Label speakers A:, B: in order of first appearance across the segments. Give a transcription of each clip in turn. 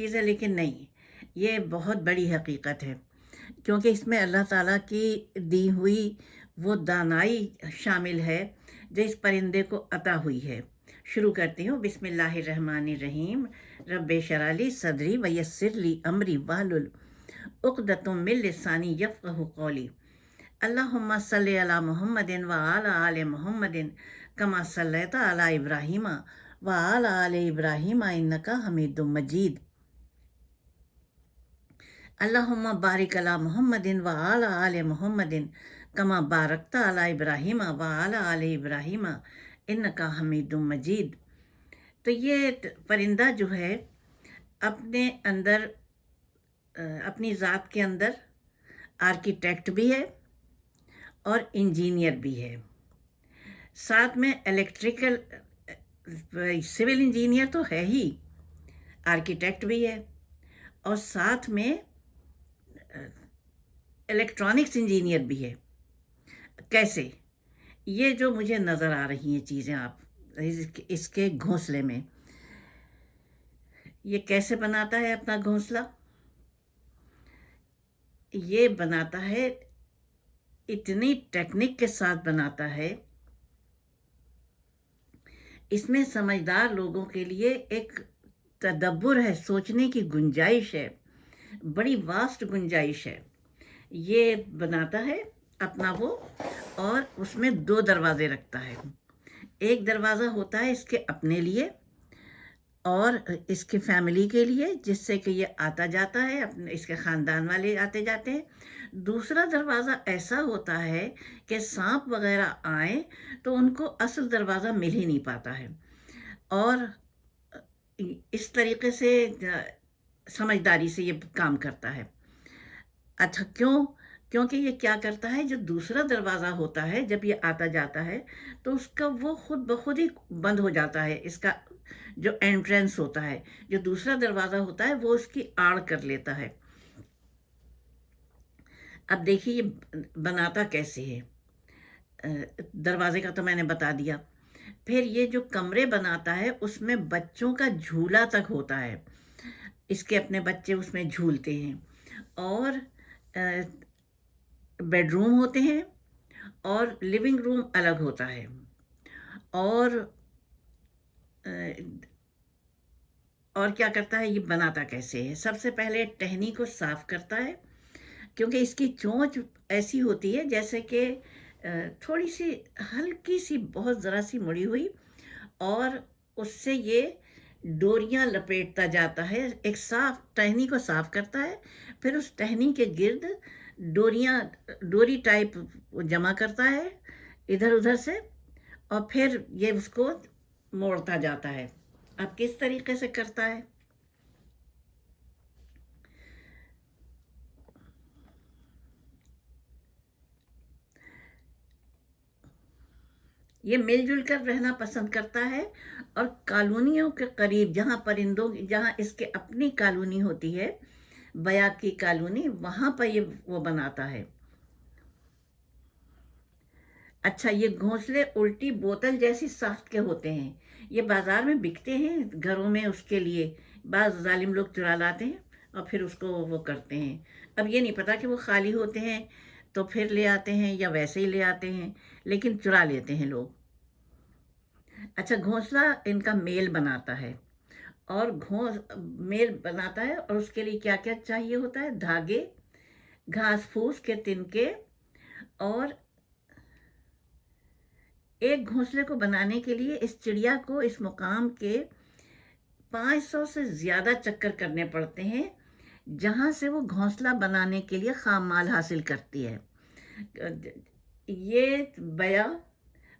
A: چیز ہے لیکن نہیں، یہ بہت بڑی حقیقت ہے۔ کیونکہ اس میں اللہ تعالیٰ کی دی ہوئی وہ دانائی شامل ہے جو اس پرندے کو عطا ہوئی ہے۔ شروع کرتی ہوں۔ بسم اللہ الرحمن الرحیم۔ رب شرالی صدری ویسر لی امری والل اقدتم من لسانی یفقہ قولی۔ اللہم صلی علی محمد و آل آل محمد کما صلیت علی ابراہیم و آل آل ابراہیم انکا حمید مجید۔ اللہم بارک علی محمد و آل آل محمد کما بارکت علی ابراہیم و آل آل ابراہیم، انکا حمید مجید۔ تو یہ پرندہ جو ہے، اپنے اندر اپنی ذات کے اندر آرکیٹیکٹ بھی ہے اور انجینئر بھی ہے۔ ساتھ میں الیکٹریکل سول انجینئر تو ہے ہی آرکیٹیکٹ بھی ہے۔ اور ساتھ میں الیکٹرانکس انجینئر بھی ہے۔ کیسے؟ یہ جو مجھے نظر آ رہی ہیں چیزیں آپ، اس کے گھونسلے میں، یہ کیسے بناتا ہے اپنا گھونسلہ؟ یہ بناتا ہے، اتنی ٹیکنک کے ساتھ بناتا ہے۔ اس میں سمجھدار لوگوں کے لیے ایک تدبر ہے، سوچنے کی گنجائش ہے۔ بڑی واسٹ گنجائش ہے۔ یہ بناتا ہے اپنا وہ اور اس میں دو دروازے رکھتا ہے۔ ایک دروازہ ہوتا ہے اس کے اپنے لیے اور اس کی فیملی کے لیے، جس سے کہ یہ آتا جاتا ہے، اپنے اس کے خاندان والے آتے جاتے ہیں۔ دوسرا دروازہ ایسا ہوتا ہے کہ سانپ وغیرہ آئیں تو ان کو اصل دروازہ مل ہی نہیں پاتا ہے۔ اور اس طریقے سے سمجھداری سے یہ کام کرتا ہے۔ اچھا کیوں؟ کیونکہ یہ کیا کرتا ہے؟ جو دوسرا دروازہ ہوتا ہے، جب یہ آتا جاتا ہے، تو اس کا وہ خود بخود ہی بند ہو جاتا ہے۔ اس کا جو انٹرنس ہوتا ہے، جو دوسرا دروازہ ہوتا ہے، وہ اس کی آڑ کر لیتا ہے۔ اب دیکھیے، یہ بناتا کیسے ہے؟ دروازے کا تو میں نے بتا دیا۔ پھر یہ جو کمرے بناتا ہے، اس میں بچوں کا جھولا تک ہوتا ہے۔ اس کے اپنے بچے اس میں جھولتے ہیں اور بیڈ روم ہوتے ہیں اور لیونگ روم الگ ہوتا ہے اور اور کیا کرتا ہے، یہ بناتا کیسے ہے؟ سب سے پہلے ٹہنی کو صاف کرتا ہے کیونکہ اس کی چونچ ایسی ہوتی ہے جیسے کہ تھوڑی سی ہلکی سی، بہت ذرا سی مڑی ہوئی اور اس سے یہ ڈوریاں لپیٹتا جاتا ہے، ایک صاف ٹہنی کو صاف کرتا ہے، پھر اس ٹہنی کے گرد ڈوریاں، ڈوری ٹائپ جمع کرتا ہے ادھر ادھر سے، اور پھر یہ اس کو موڑتا جاتا ہے۔ اب کس طریقے سے کرتا ہے؟ یہ مل جل کر رہنا پسند کرتا ہے اور کالونیوں کے قریب جہاں پرندوں جہاں اس کے اپنی کالونی ہوتی ہے بیا کی کالونی، وہاں پر یہ وہ بناتا ہے۔ اچھا یہ گھونسلے الٹی بوتل جیسی ساخت کے ہوتے ہیں۔ یہ بازار میں بکتے ہیں، گھروں میں اس کے لیے بعض ظالم لوگ چرا لاتے ہیں اور پھر اس کو وہ کرتے ہیں۔ اب یہ نہیں پتا کہ وہ خالی ہوتے ہیں تو پھر لے آتے ہیں یا ویسے ہی لے آتے ہیں، لیکن چرا لیتے ہیں لوگ۔ اچھا گھونسلہ ان کا میل بناتا ہے اور گھونس، میل بناتا ہے اور اس کے لیے کیا کیا چاہیے ہوتا ہے؟ دھاگے، گھاس پھوس کے تنکے اور ایک گھونسلے کو بنانے کے لیے اس چڑیا کو اس مقام کے پانچ سو سے زیادہ چکر کرنے پڑتے ہیں، جہاں سے وہ گھونسلہ بنانے کے لیے خام مال حاصل کرتی ہے۔ یہ بیا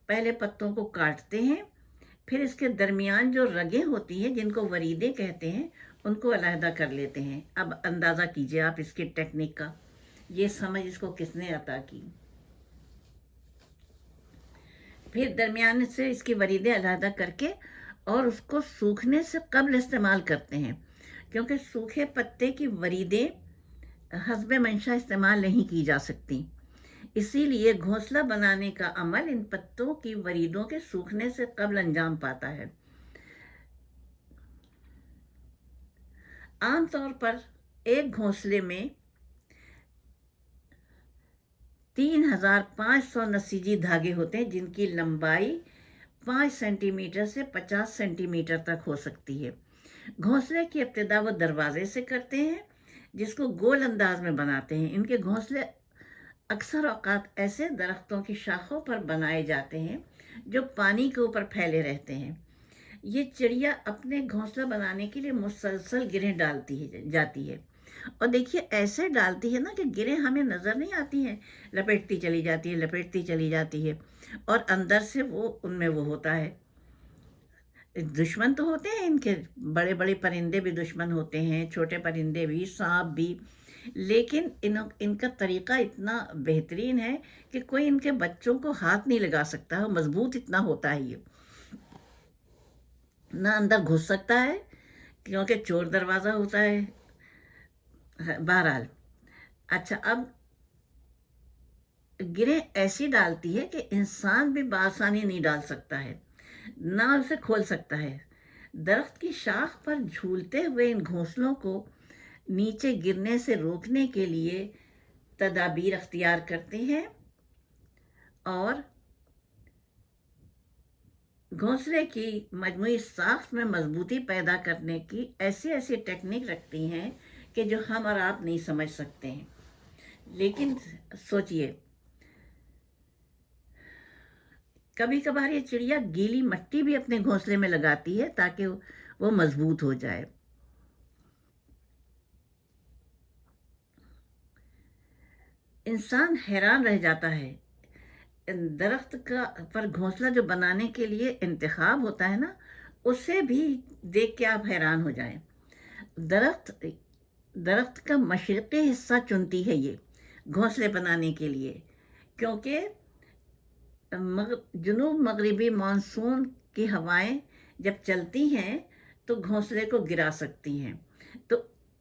A: پہلے پتوں کو کاٹتے ہیں۔ پھر اس کے درمیان جو رگیں ہوتی ہیں، جن کو وریدے کہتے ہیں، ان کو علیحدہ کر لیتے ہیں۔ اب اندازہ کیجیے آپ اس کی ٹیکنیک کا۔ یہ سمجھ اس کو کس نے عطا کی؟ پھر درمیان سے اس کی وریدیں علیحدہ کر کے اور اس کو سوکھنے سے قبل استعمال کرتے ہیں۔ کیونکہ سوکھے پتے کی وریدیں حسب منشا استعمال نہیں کی جا سکتی۔ اسی لیے گھونسلہ بنانے کا عمل ان پتوں کی وریدوں کے سوکھنے سے قبل انجام پاتا ہے۔ عام طور پر ایک گھونسلے میں تین ہزار پانچ سو نسیجی دھاگے ہوتے ہیں، جن کی لمبائی پانچ سینٹی میٹر سے پچاس سینٹی میٹر تک ہو سکتی ہے۔ گھونسلے کی ابتدا وہ دروازے سے کرتے ہیں، جس کو گول انداز میں بناتے ہیں۔ ان کے گھونسلے اکثر اوقات ایسے درختوں کی شاخوں پر بنائے جاتے ہیں جو پانی کے اوپر پھیلے رہتے ہیں۔ یہ چڑیا اپنے گھونسلہ بنانے کے لیے مسلسل گریں ڈالتی ہے، جاتی ہے۔ اور دیکھیے، ایسے ڈالتی ہے نا کہ گریں ہمیں نظر نہیں آتی ہیں۔ لپیٹتی چلی جاتی ہے، لپیٹتی چلی جاتی ہے۔ اور اندر سے وہ، ان میں وہ ہوتا ہے۔ دشمن تو ہوتے ہیں ان کے، بڑے بڑے پرندے بھی دشمن ہوتے ہیں، چھوٹے پرندے بھی، سانپ بھی۔ لیکن ان ان کا طریقہ اتنا بہترین ہے کہ کوئی ان کے بچوں کو ہاتھ نہیں لگا سکتا، مضبوط اتنا ہوتا ہے یہ۔ نہ اندر گھس سکتا ہے، کیونکہ چور دروازہ ہوتا ہے۔ بہرحال اچھا اب گریں ایسی ڈالتی ہے کہ انسان بھی بآسانی نہیں ڈال سکتا ہے، نہ اسے کھول سکتا ہے۔ درخت کی شاخ پر جھولتے ہوئے ان گھونسلوں کو نیچے گرنے سے روکنے کے لیے تدابیر اختیار کرتے ہیں اور گھونسلے کی مجموعی ساخت میں مضبوطی پیدا کرنے کی ایسی ایسی ٹیکنیک رکھتی ہیں کہ جو ہم اور آپ نہیں سمجھ سکتے ہیں۔ لیکن سوچئے، کبھی کبھار یہ چڑیا گیلی مٹی بھی اپنے گھونسلے میں لگاتی ہے تاکہ وہ مضبوط ہو جائے۔ انسان حیران رہ جاتا ہے۔ درخت کا پر گھونسلہ جو بنانے کے لیے انتخاب ہوتا ہے نا، اسے بھی دیکھ کے آپ حیران ہو جائیں۔ درخت درخت کا مشرقی حصہ چنتی ہے یہ گھونسلے بنانے کے لیے۔ کیونکہ جنوب مغربی مانسون کی ہوائیں جب چلتی ہیں تو گھونسلے کو گرا سکتی ہیں۔ تو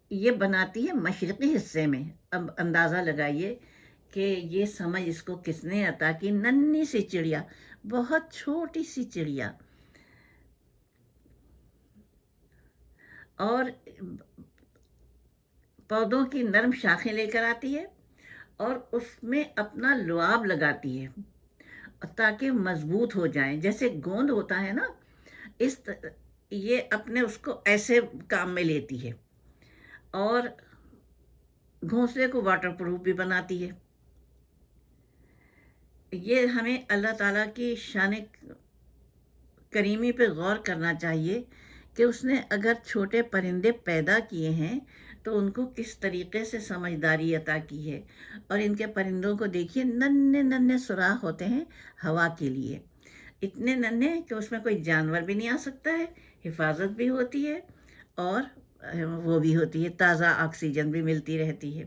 A: یہ بناتی ہے مشرقی حصے میں۔ اب اندازہ لگائیے کہ یہ سمجھ اس کو کس نے عطا کی؟ ننی سی چڑیا، بہت چھوٹی سی چڑیا۔ اور پودوں کی نرم شاخیں لے کر آتی ہے اور اس میں اپنا لعاب لگاتی ہے تاکہ مضبوط ہو جائیں۔ جیسے گوند ہوتا ہے نا، اس یہ اپنے اس کو ایسے کام میں لیتی ہے اور گھونسلے کو واٹر پروف بھی بناتی ہے۔ یہ ہمیں اللہ تعالیٰ کی شان کریمی پہ غور کرنا چاہیے کہ اس نے اگر چھوٹے پرندے پیدا کیے ہیں تو ان کو کس طریقے سے سمجھداری عطا کی ہے؟ اور ان کے پرندوں کو دیکھیے، ننے ننے سوراخ ہوتے ہیں ہوا کے لیے۔ اتنے ننے کہ اس میں کوئی جانور بھی نہیں آ سکتا ہے، حفاظت بھی ہوتی ہے اور وہ بھی ہوتی ہے، تازہ آکسیجن بھی ملتی رہتی ہے۔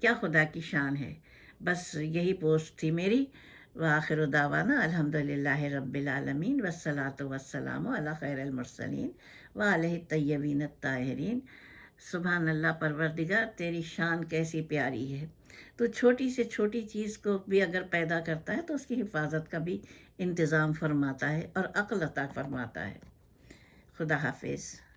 A: کیا خدا کی شان ہے؟ بس یہی پوسٹ تھی میری۔ وآخر دعوانا الحمد للہ رب العالمین وسلاۃ وسلام علی خیر المرسلین و علیہ طیبین الطاہرین۔ سبحان اللہ پروردگار، تیری شان کیسی پیاری ہے۔ تو چھوٹی سے چھوٹی چیز کو بھی اگر پیدا کرتا ہے تو اس کی حفاظت کا بھی انتظام فرماتا ہے اور عقل عطا فرماتا ہے۔ خدا حافظ۔